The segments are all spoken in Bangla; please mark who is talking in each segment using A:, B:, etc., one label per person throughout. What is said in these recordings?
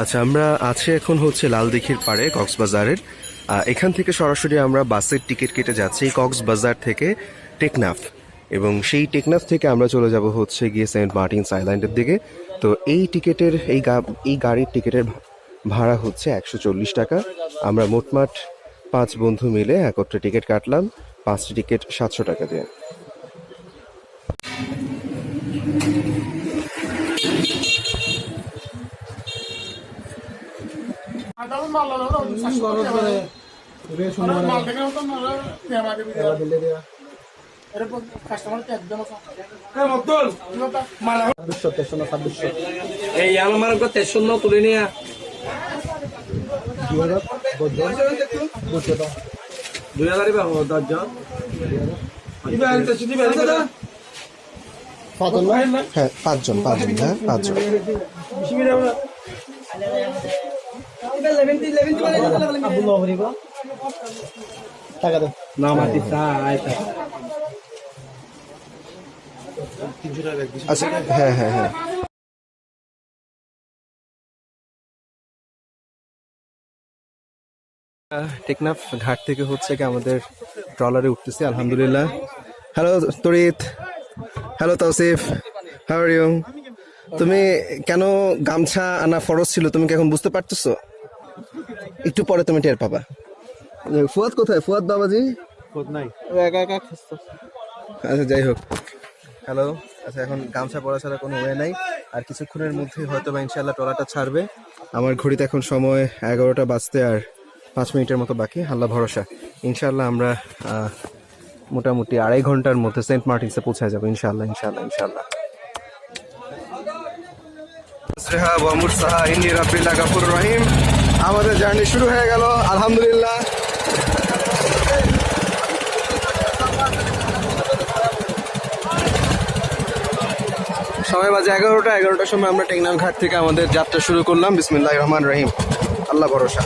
A: আচ্ছা আমরা আছি এখন হচ্ছে লালদিঘির পাড়ে, কক্সবাজারের। এখান থেকে সরাসরি আমরা বাসের টিকিট কেটে যাচ্ছি কক্সবাজার থেকে টেকনাফ। এবং সেই টেকনাফ থেকে আমরা চলে যাব হচ্ছে গিয়ে সেন্ট মার্টিনস আইল্যান্ডের দিকে। তো এই টিকিটের, এই এই গাড়ির টিকিটের ভাড়া হচ্ছে একশো চল্লিশ টাকা। আমরা মোটমাট পাঁচ বন্ধু মিলে একত্রে টিকিট কাটলাম। পাঁচটি টিকিট সাতশো টাকা দিয়ে।
B: এই কথা শূন্য তুলে নিয়ে দুই হাজারই পাবো দশজন
A: হ্যাঁ পাঁচজন পাঁচজন হ্যাঁ পাঁচজন।
B: না মাটি
A: আচ্ছা হ্যাঁ হ্যাঁ হ্যাঁ। টেকনাফ ঘাট থেকে হচ্ছে কি আমাদের ট্রলারে উঠতেছি আলহামদুলিল্লাহ। Hello Tarit. Hello Tausif. How are you তুমি কেন গামছা আনা ফরজ ছিল তুমি কি এখন বুঝতে পারতেছো? একটু পরে তুমি টের পাবা। ফুয়াদ কোথায়? ফুয়াদ বাবাজি? আচ্ছা যাই হোক। হ্যালো আচ্ছা এখন গামছা পরা ছাড়া কোনো ওয়ে নাই। আর কিছুক্ষণের মধ্যে হয়তো বা ইনশাল্লাহ ট্রলাটা ছাড়বে। আমার ঘড়িতে এখন সময় এগারোটা বাজতে আর পাঁচ মিনিটের মতো বাকি। আল্লাহ ভরসা। ইনশাল্লাহ আমরা মোটামুটি আড়াই ঘণ্টার মধ্যে সেন্ট মার্টিনসে পৌঁছায় যাব ইনশাল্লাহ ইনশাল্লাহ ইনশাল্লাহ রেহাব ওয়া মুরসাহা ইন্নি রাব্বিল্লাহ গাফুর রহিম। আমাদের জার্নি শুরু হয়ে গেল, আলহামদুলিল্লাহ। সময় বাজে এগারোটা, এগারোটার সময় আমরা টেকনাম ঘাট থেকে আমাদের যাত্রা শুরু করলাম। বিসমিল্লাহ রহমান রহিম। আল্লাহ ভরসা।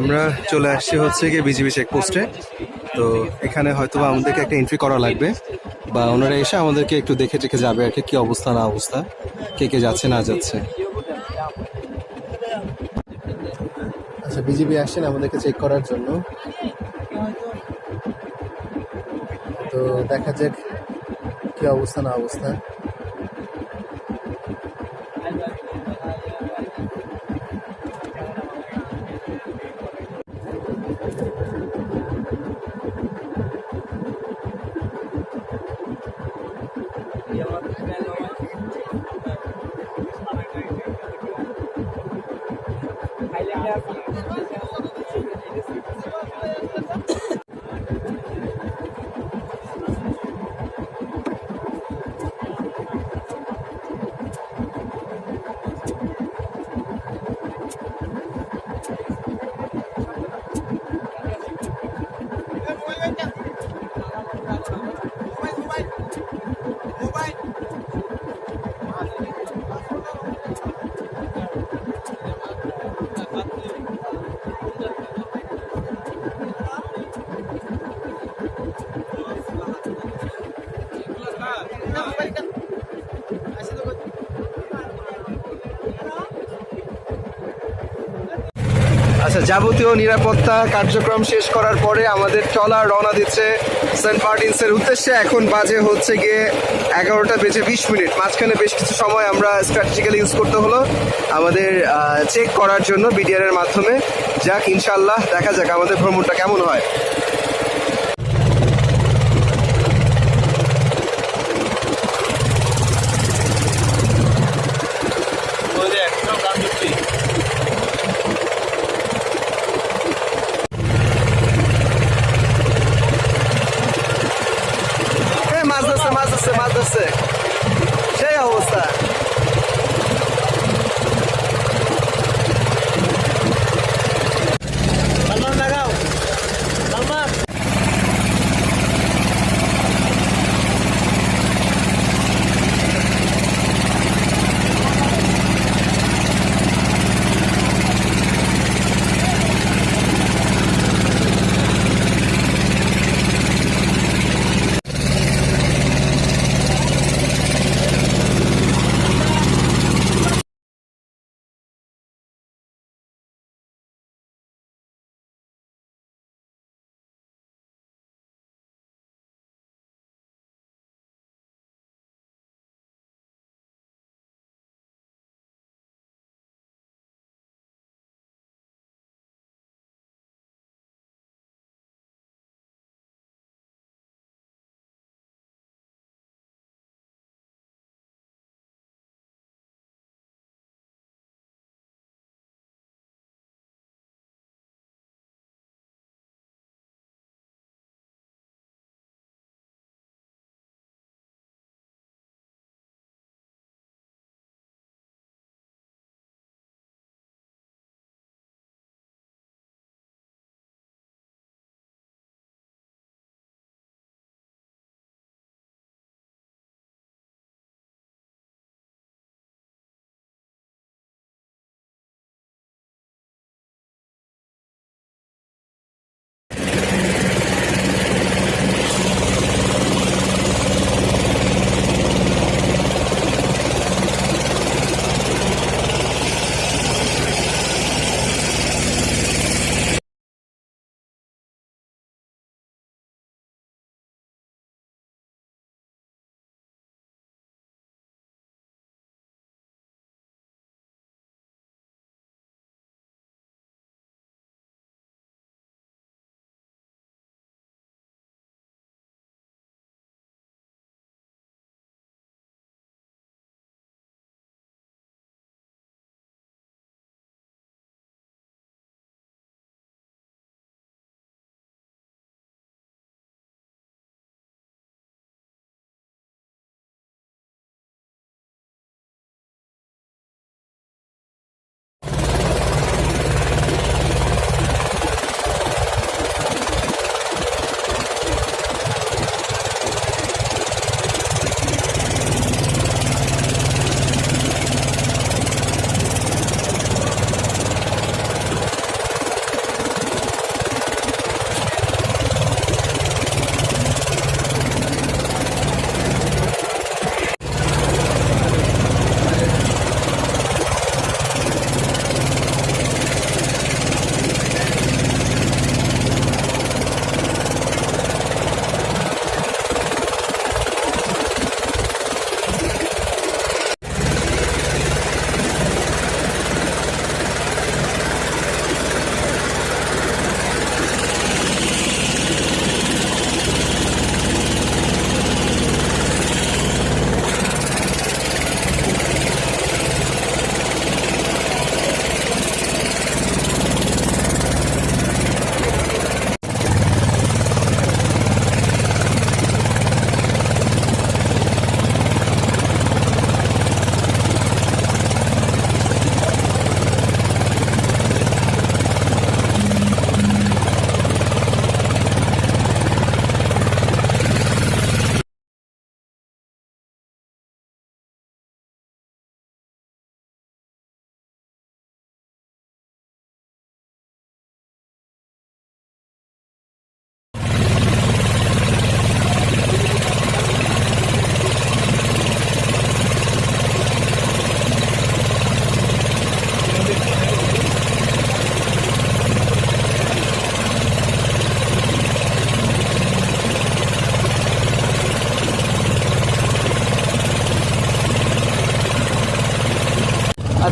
A: আমরা চলে আসছি হচ্ছে গিয়ে বিজিবি চেকপোস্টে তো এখানে হয়তো আমাদেরকে একটা এন্ট্রি করা লাগবে। বা ওনারা এসে আমাদেরকে একটু দেখে টেখে যাবে আর কি কি অবস্থা, না অবস্থা, কে কে যাচ্ছে, না যাচ্ছে। আচ্ছা বিজিবি আসছেন আমাদেরকে চেক করার জন্য। তো দেখা যাক কি অবস্থা, না অবস্থা। যাবতীয় নিরাপত্তা কার্যক্রম শেষ করার পরে আমাদের ট্রলার রওনা দিচ্ছে সেন্ট মার্টিনসের উদ্দেশ্যে। এখন বাজে হচ্ছে গিয়ে এগারোটা বেজে বিশ মিনিট। মাঝখানে বেশ কিছু সময় আমরা স্ট্র্যাটেজিক্যালি ইউজ করতে হলো। আমাদের চেক করার জন্য বিডিআর এর মাধ্যমে। যাক ইনশাল্লাহ দেখা যাক আমাদের ভ্রমণটা কেমন হয়।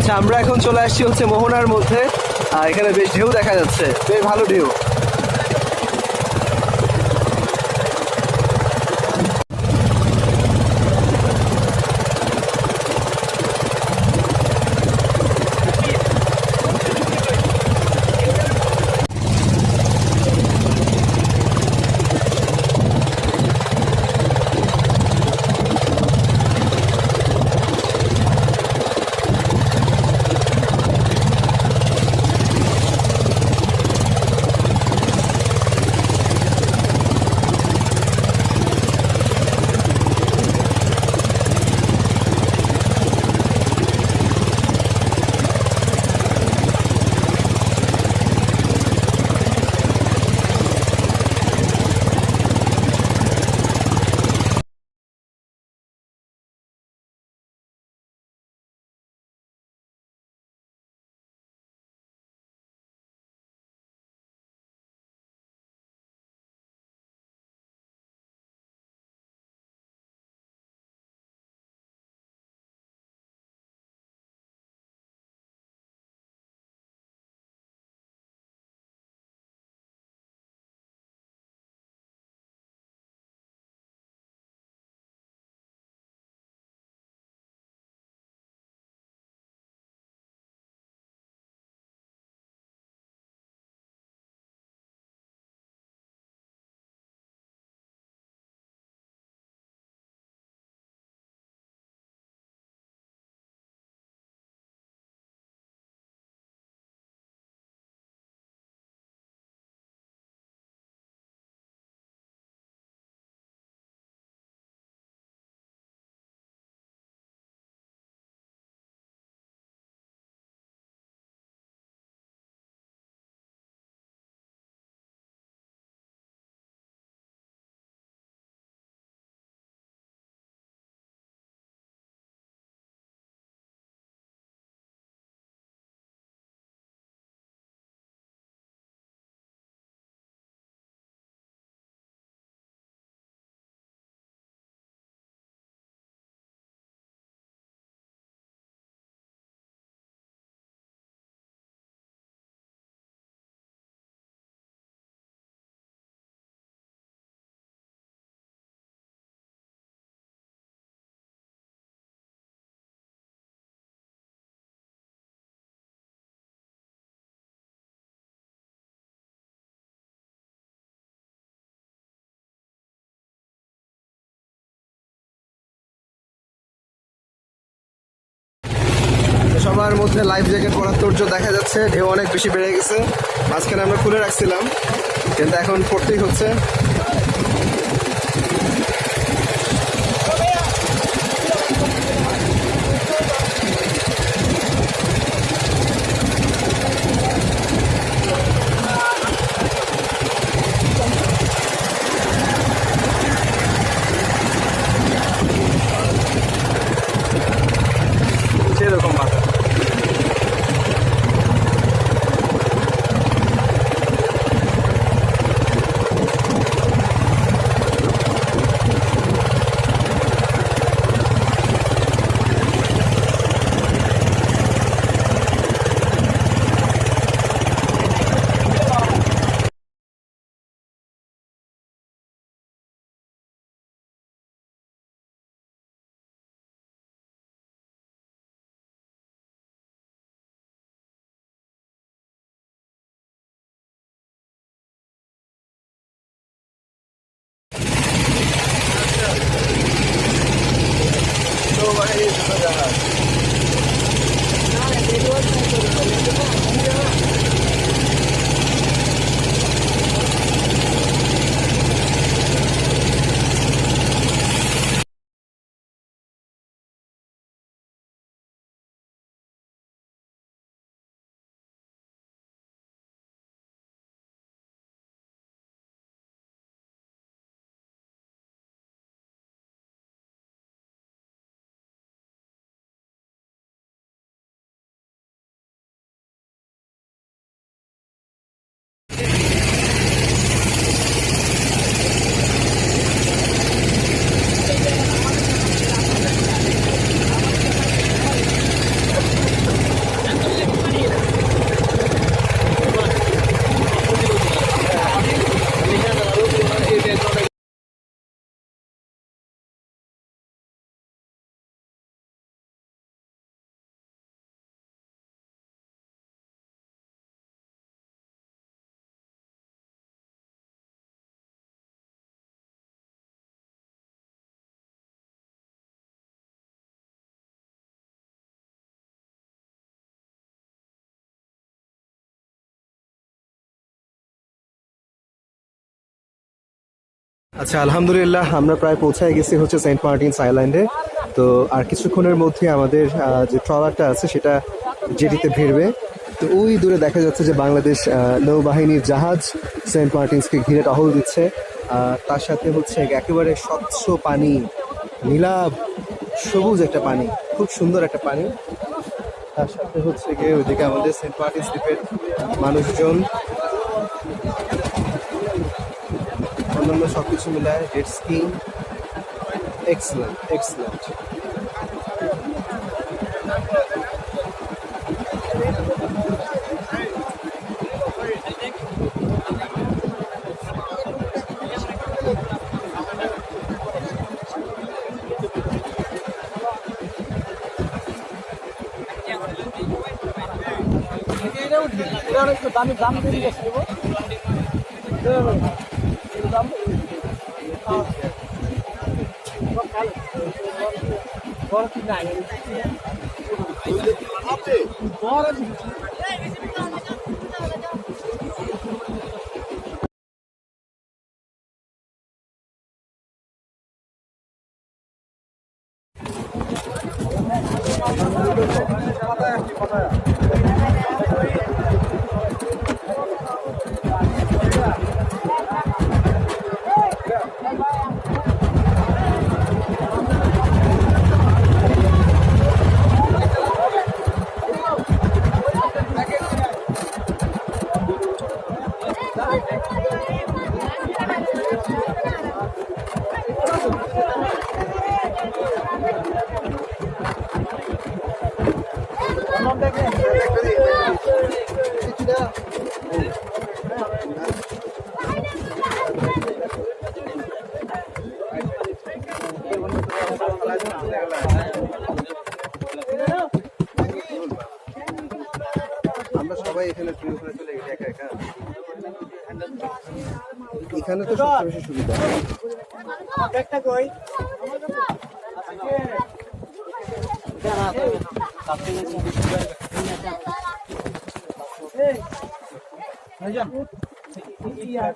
A: আচ্ছা আমরা এখন চলে আসছি হচ্ছে মোহনার মধ্যে। আর এখানে বেশ ঢেউ দেখা যাচ্ছে। বেশ ভালো ঢেউ। সবার মধ্যে লাইফ জ্যাকেট পরার তোর্য দেখা যাচ্ছে, ঢেউ অনেক বেশি বেড়ে গেছে। মাঝখানে আমরা খুলে রাখছিলাম, কিন্তু এখন পড়তেই হচ্ছে। আচ্ছা আলহামদুলিল্লাহ, আমরা প্রায় পৌঁছায় গেছি হচ্ছে সেন্ট মার্টিনস আইল্যান্ডে তো, আর কিছুক্ষণের মধ্যে আমাদের যে ট্রলারটা আছে, সেটা জেটিতে ভিড়বে। তো, ওই দূরে দেখা যাচ্ছে যে বাংলাদেশ নৌবাহিনীর জাহাজ সেন্ট মার্টিনসকে ঘিরে টহল দিচ্ছে। আর তার সাথে হচ্ছে একেবারে স্বচ্ছ পানি, নীলাভ, সবুজ একটা পানি, খুব সুন্দর একটা পানি। তার সাথে হচ্ছে গিয়ে ওইদিকে আমাদের সেন্ট মার্টিনস দ্বীপের মানুষজন অন্যান্য সব কিছু মিলায় জেট স্কিং এক্সেলেন্ট এক্সেলেন্ট
C: দামি দাম দিয়ে গেছে
A: আমরা সবাই এখানে ট্রেন করে চলে গেছি একা একা এখানে তো সবচেয়ে বেশি সুবিধা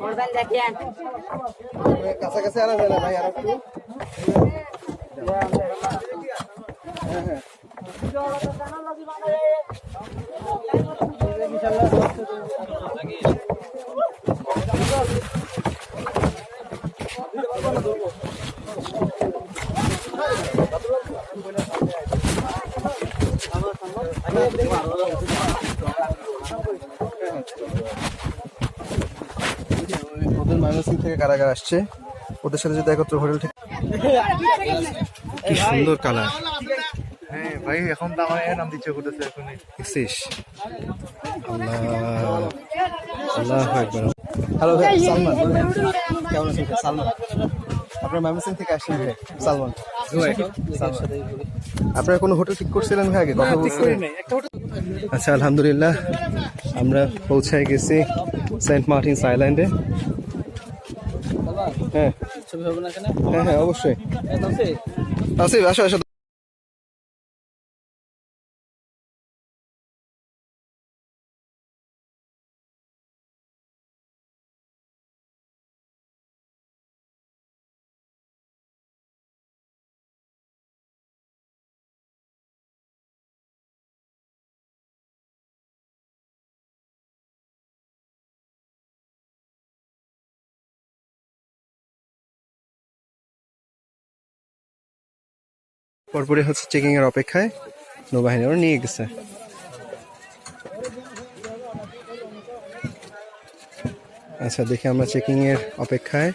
D: করবেন দেখেন।
A: কাছাকাছি আনা যায় না ভাই আর একটু। ময়মনসিং থেকে কারাগার আসছে। ওদের সাথে যদি একত্র হোটেল কি সুন্দর কালার।
E: হ্যাঁ ভাই এখন তো আমার নাম দিচ্ছে করতেছে এখন
A: দেখছিস আল্লাহ আল্লাহ একবার হ্যালো ভাই সালমান কেমন আছেন? সালমান। আপনার ময়মনসিং থেকে আসছেন ভাই সালমান। আপনারা কোনো হোটেল ঠিক করছিলেন ভাই আগে? কথা বলছিলেন? আচ্ছা আলহামদুলিল্লাহ। আমরা পৌঁছায় গেছি সেন্ট মার্টিনস আইল্যান্ডে হ্যাঁ।
C: ছবি হবে না কেন
A: হ্যাঁ হ্যাঁ অবশ্যই। আসিফ আসো আসো। পরপরই হচ্ছে চেকিংয়ের অপেক্ষায় নৌবাহিনী ওরা নিয়ে গেছে। আচ্ছা দেখি আমরা চেকিংয়ের অপেক্ষায়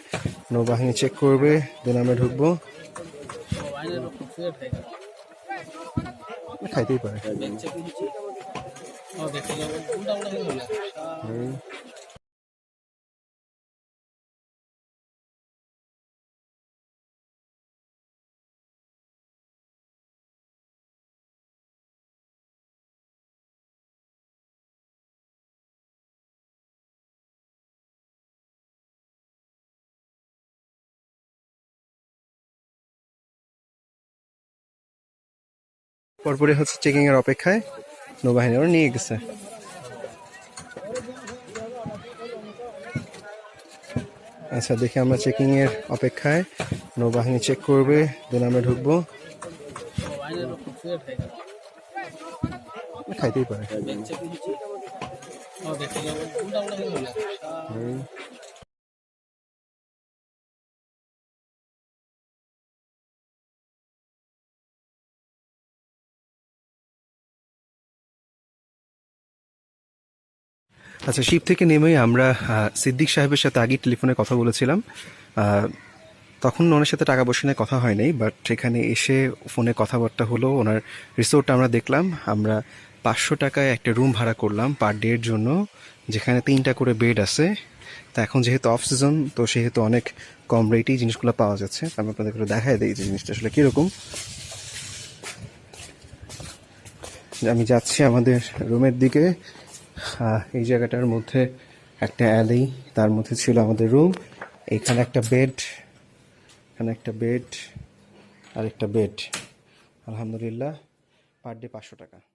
A: নৌবাহিনী চেক করবে, দেন আমরা ঢুকবো। খাইতেই পারে। পরপরই হচ্ছে চেকিং এর অপেক্ষায় নৌবাহিনী ওরা নিয়ে গেছে। আচ্ছা দেখি আমরা চেকিং এর অপেক্ষায় নৌবাহিনী চেক করবে দেন আমরা ঢুকবো। খাইতেই পারে। আচ্ছা শিব থেকে নেমেই আমরা সিদ্দিক সাহেবের সাথে আগে টেলিফোনে কথা বলেছিলাম। তখন ওনার সাথে টাকা পয়সা নিয়ে কথা হয়নি বাট সেখানে এসে ফোনে কথাবার্তা হলো। ওনার রিসোর্ট আমরা দেখলাম। আমরা পাঁচশো টাকায় একটা রুম ভাড়া করলাম পার ডে এর জন্য, যেখানে তিনটা করে বেড আছে। তা এখন যেহেতু অফ সিজন তো সেহেতু অনেক কম রেটেই জিনিসগুলো পাওয়া যাচ্ছে। আমি আপনাদের দেখাই দিই যে জিনিসটা আসলে কীরকম। আমি যাচ্ছি আমাদের রুমের দিকে। এই জায়গাটার মধ্যে একটা অ্যালি তার মধ্যে ছিল আমাদের রুম এখানে একটা বেড এখানে একটা বেড আর একটা বেড আলহামদুলিল্লাহ পার ডে পাঁচশো টাকা।